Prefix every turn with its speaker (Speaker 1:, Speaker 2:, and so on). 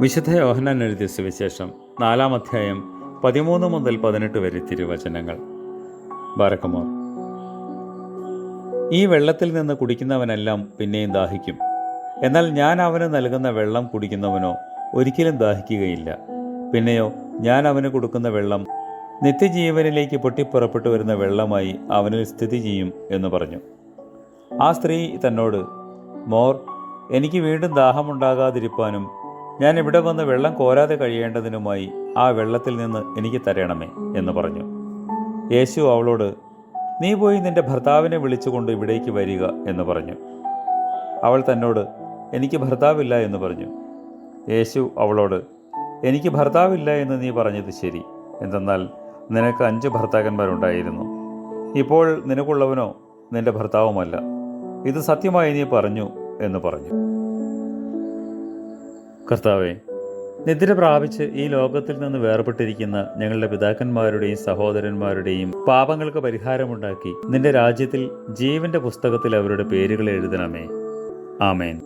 Speaker 1: വിശുദ്ധ യോഹനാൻ എഴുതിയ സുവിശേഷം നാലാം അധ്യായം പതിമൂന്ന് മുതൽ പതിനെട്ട് വരെ തിരുവചനങ്ങൾ. ബാരക്കുമോർ ഈ വെള്ളത്തിൽ നിന്ന് കുടിക്കുന്നവനെല്ലാം പിന്നെയും ദാഹിക്കും. എന്നാൽ ഞാൻ അവന് നൽകുന്ന വെള്ളം കുടിക്കുന്നവനോ ഒരിക്കലും ദാഹിക്കുകയില്ല. പിന്നെയോ ഞാൻ അവന് കൊടുക്കുന്ന വെള്ളം നിത്യജീവനിലേക്ക് പൊട്ടിപ്പുറപ്പെട്ടു വരുന്ന വെള്ളമായി അവനിൽ സ്ഥിതി ചെയ്യും എന്ന് പറഞ്ഞു. ആ സ്ത്രീ തന്നോട് മോർ എനിക്ക് വീണ്ടും ദാഹമുണ്ടാകാതിരിപ്പാനും ഞാൻ ഇവിടെ വന്ന് വെള്ളം കോരാതെ കഴിയേണ്ടതിനുമായി ആ വെള്ളത്തിൽ നിന്ന് എനിക്ക് തരണമേ എന്ന് പറഞ്ഞു. യേശു അവളോട് നീ പോയി നിന്റെ ഭർത്താവിനെ വിളിച്ചുകൊണ്ട് ഇവിടേക്ക് വരിക എന്ന് പറഞ്ഞു. അവൾ തന്നോട് എനിക്ക് ഭർത്താവില്ല എന്ന് പറഞ്ഞു. യേശു അവളോട് എനിക്ക് ഭർത്താവില്ല എന്ന് നീ പറഞ്ഞത് ശരി. എന്തെന്നാൽ നിനക്ക് അഞ്ച് ഭർത്താക്കന്മാരുണ്ടായിരുന്നു. ഇപ്പോൾ നിനക്കുള്ളവനോ നിന്റെ ഭർത്താവുമല്ല. ഇത് സത്യമായി നീ പറഞ്ഞു എന്ന് പറഞ്ഞു. കർത്താവെ നിദ്ര പ്രാപിച്ച് ഈ ലോകത്തിൽ നിന്ന് വേർപെട്ടിരിക്കുന്ന ഞങ്ങളുടെ പിതാക്കന്മാരുടെയും സഹോദരന്മാരുടെയും പാപങ്ങൾക്ക് പരിഹാരമുണ്ടാക്കി നിന്റെ രാജ്യത്തിൽ ജീവന്റെ പുസ്തകത്തിൽ അവരുടെ പേരുകൾ എഴുതണമേ. ആമേൻ.